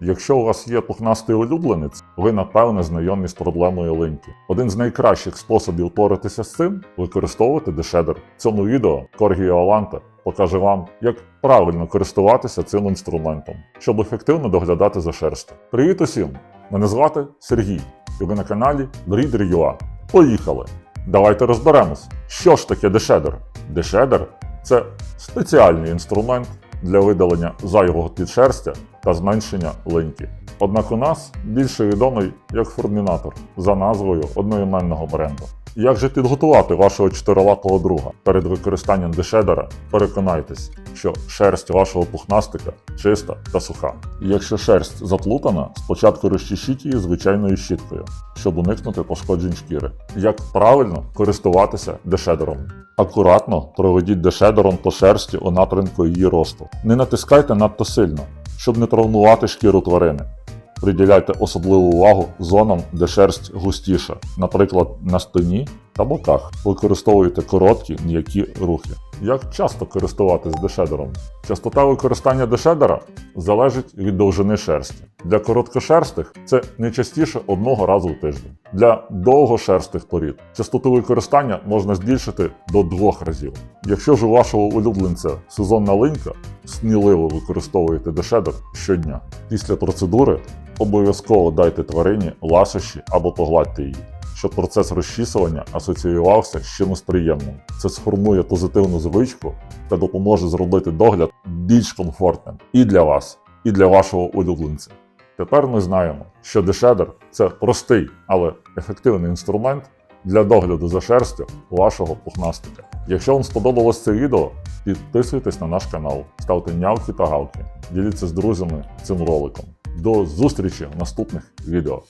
Якщо у вас є пухнастий улюбленець, ви напевне знайомі з проблемою линьки. Один з найкращих способів боротися з цим використовувати дешедер. В цьому відео Коргі Оланта покаже вам, як правильно користуватися цим інструментом, щоб ефективно доглядати за шерстю. Привіт усім! Мене звати Сергій, і ви на каналі Breeder.ua. Поїхали! Давайте розберемось, що ж таке дешедер. Дешедер це спеціальний інструмент для видалення зайвого підшерстя та зменшення линьки. Однак у нас більше відомий як фурмінатор за назвою одноіменного бренду. Як же підготувати вашого чотирилапого друга перед використанням дешедера? Переконайтесь, що шерсть вашого пухнастика чиста та суха. Якщо шерсть заплутана, спочатку розчищіть її звичайною щіткою, щоб уникнути пошкоджень шкіри. Як правильно користуватися дешедером? Акуратно проведіть дешедером по шерсті у напрямку її росту. Не натискайте надто сильно, щоб не травмувати шкіру тварини. Приділяйте особливу увагу зонам, де шерсть густіша, наприклад, на спині та боках. Використовуйте короткі, м'які рухи. Як часто користуватись дешедером? Частота використання дешедера залежить від довжини шерсті. Для короткошерстих це не частіше одного разу в тиждень. Для довгошерстих порід частоту використання можна збільшити до двох разів. Якщо ж у вашого улюбленця сезонна линька, сміливо використовуйте дешедер щодня. Після процедури обов'язково дайте тварині ласощі або погладьте її, щоб процес розчісування асоціювався з чимось приємним. Це сформує позитивну звичку та допоможе зробити догляд більш комфортним і для вас, і для вашого улюбленця. Тепер ми знаємо, що дешедер це простий, але ефективний інструмент для догляду за шерстю вашого пухнастика. Якщо вам сподобалось це відео, підписуйтесь на наш канал, ставте нявки та галки, діліться з друзями цим роликом. До зустрічі в наступних відео.